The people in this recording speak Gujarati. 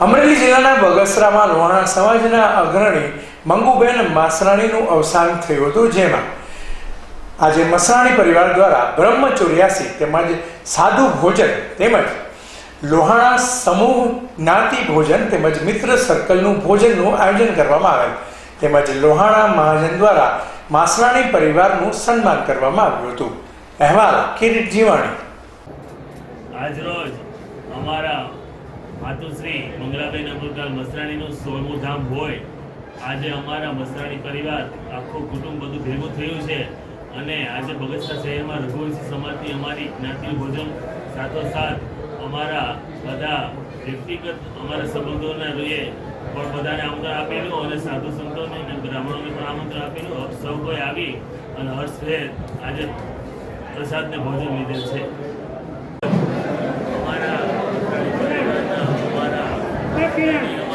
અમરેલી જિલ્લાના બગસરામાં લોહાણા સમાજના અગ્રણી મંગુબેન માસરાણીનું અવસાન થયું હતું, જેમાં આજે મસરાણી પરિવાર દ્વારા બ્રહ્મચોર્યાસી તેમજ સાદુ ભોજન તેમજ લોહાણા સમૂહ જ્ઞાતિ ભોજન તેમજ મિત્ર સર્કલનું ભોજનનું આયોજન કરવામાં આવેલ. તેમજ લોહાણા મહાજન દ્વારા માસરાણી પરિવારનું સન્માન કરવામાં આવ્યું હતું. અહેવાલ કિરીટ જીવાણી. આજરોજ અમારા માતુશ્રી મંગલાબેન અમૃતલાલ મસરાણીનું સોળમું ધામ હોય. આજે અમારા મસરાણી પરિવાર, આખું કુટુંબ બધું ભેગું થયું છે. અને આજે બગસરા શહેરમાં રઘુવંશી સમાજની અમારી જ્ઞાતિ ભોજન સાથોસાથ અમારા બધા વ્યક્તિગત અમારા સંબંધોના રૂએ પણ બધાને આમંત્રણ આપેલું અને સાધુ સંતોને અને બ્રાહ્મણોને પણ આમંત્રણ આપેલું. સૌ કોઈ આવી અને હર્ષભેર આજે પ્રસાદને ભોજન લીધેલ છે. અમારા પરિવારના અમારા અમારા માતુશ્રી